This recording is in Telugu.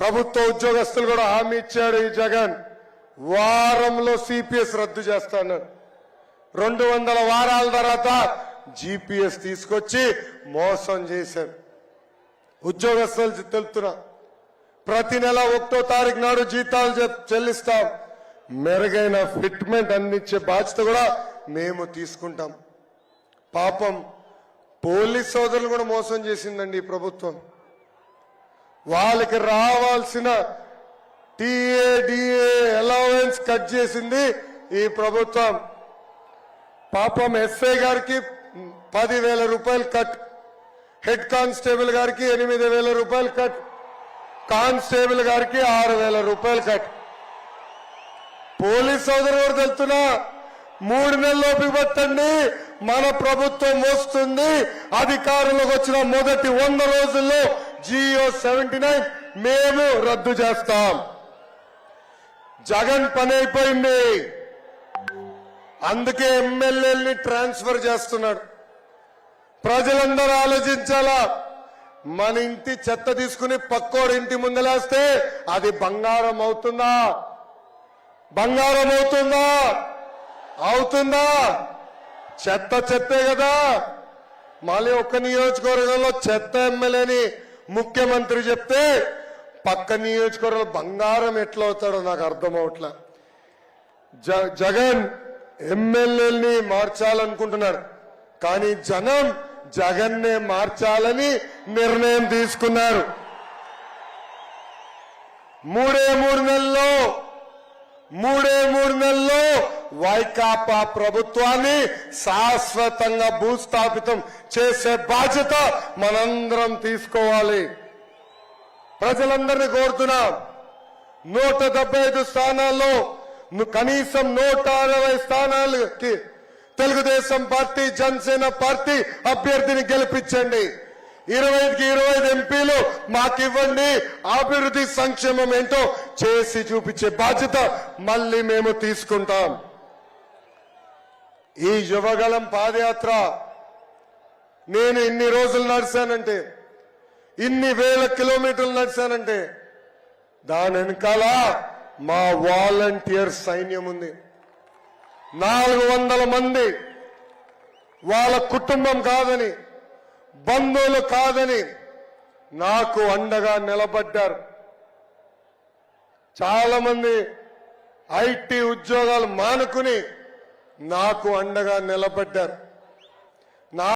ప్రభుత్వ ఉద్యోగస్తులు కూడా హామీ ఇచ్చాడు ఈ జగన్. వారంలో సిపిఎస్ రద్దు చేస్తాను. రెండు వందల వారాల తర్వాత జీపీఎస్ తీసుకొచ్చి మోసం చేశారు. ఉద్యోగస్తులు తెలుపుతున్నా. ప్రతి నెల ఒకటో తారీఖు నాడు జీతాలు చెల్లిస్తాం. మెరుగైన ఫిట్మెంట్ అందించే బాధ్యత కూడా మేము తీసుకుంటాం. పాపం పోలీస్ సోదరులు కూడా మోసం చేసిందండి ఈ ప్రభుత్వం. వాళ్ళకి రావాల్సిన టీఏడిఏ అలవెన్స్ కట్ చేసింది ఈ ప్రభుత్వం. పాపం ఎస్ఐ గారికి పదివేల రూపాయలు కట్ హెడ్ కానిస్టేబుల్ గారికి ఎనిమిది వేల రూపాయలు కట్ కానిస్టేబుల్ గారికి ఆరు వేల రూపాయలు కట్ పోలీస్ సోదరు కూడా తెలుతున్నా మూడు నెలలోపు పట్టండి మన ప్రభుత్వం వస్తుంది అధికారంలోకి వచ్చిన మొదటి వంద రోజుల్లో జియో సెవెంటీ నైన్ మేము రద్దు చేస్తాం. జగన్ పని అయిపోయింది. అందుకే ఎమ్మెల్యేల్ని ట్రాన్స్ఫర్ చేస్తున్నాడు. ప్రజలందరూ ఆలోచించాలా? మన ఇంటి చెత్త తీసుకుని పక్కోడు ఇంటి ముందలేస్తే అది బంగారం అవుతుందా? బంగారం అవుతుందా? అవుతుందా? చెత్త చెత్తే కదా. మళ్ళీ ఒక్క నియోజకవర్గంలో చెత్త ఎమ్మెల్యేని ముఖ్యమంత్రి చెప్తే పక్క నియోజకవర్గంలో బంగారం ఎట్లా అవుతాడో నాకు అర్థం అవట్లా జ- జగన్ ఎమ్మెల్యేని మార్చాలనుకుంటున్నాడు. కానీ జనం జగన్నే మార్చాలని నిర్ణయం తీసుకున్నారు. మూడే మూడు నెలల్లో మూడే మూడు నెలలు వైకాపా ప్రభుత్వాన్ని శాశ్వతంగా భూస్థాపితం చేసే బాధ్యత మనందరం తీసుకోవాలి. ప్రజలందరినీ కోరుతున్నాం. నూట డెబ్బై ఐదు స్థానాల్లో ను- కనీసం నూట అరవై స్థానాలకి తెలుగుదేశం పార్టీ జనసేన పార్టీ అభ్యర్థిని గెలిపించండి. ఇరవై ఐదుకి ఇరవై ఐదు ఎంపీలు మాకివ్వండి. అభివృద్ధి సంక్షేమం ఏంటో చేసి చూపించే బాధ్యత మళ్ళీ మేము తీసుకుంటాం. ఈ యువగలం పాదయాత్ర నేను ఇన్ని రోజులు నడిచానంటే ఇన్ని వేల కిలోమీటర్లు నడిచానంటే దాని వెనకాల మా వాలంటీర్ సైన్యం ఉంది. నాలుగు వందల మంది వాళ్ళ కుటుంబం కాదని బంధువులు కాదని నాకు అండగా నిలబడ్డారు. చాలా మంది ఐటీ ఉద్యోగాలు మానుకుని నాకు అండగా నిలబడ్డారు. నా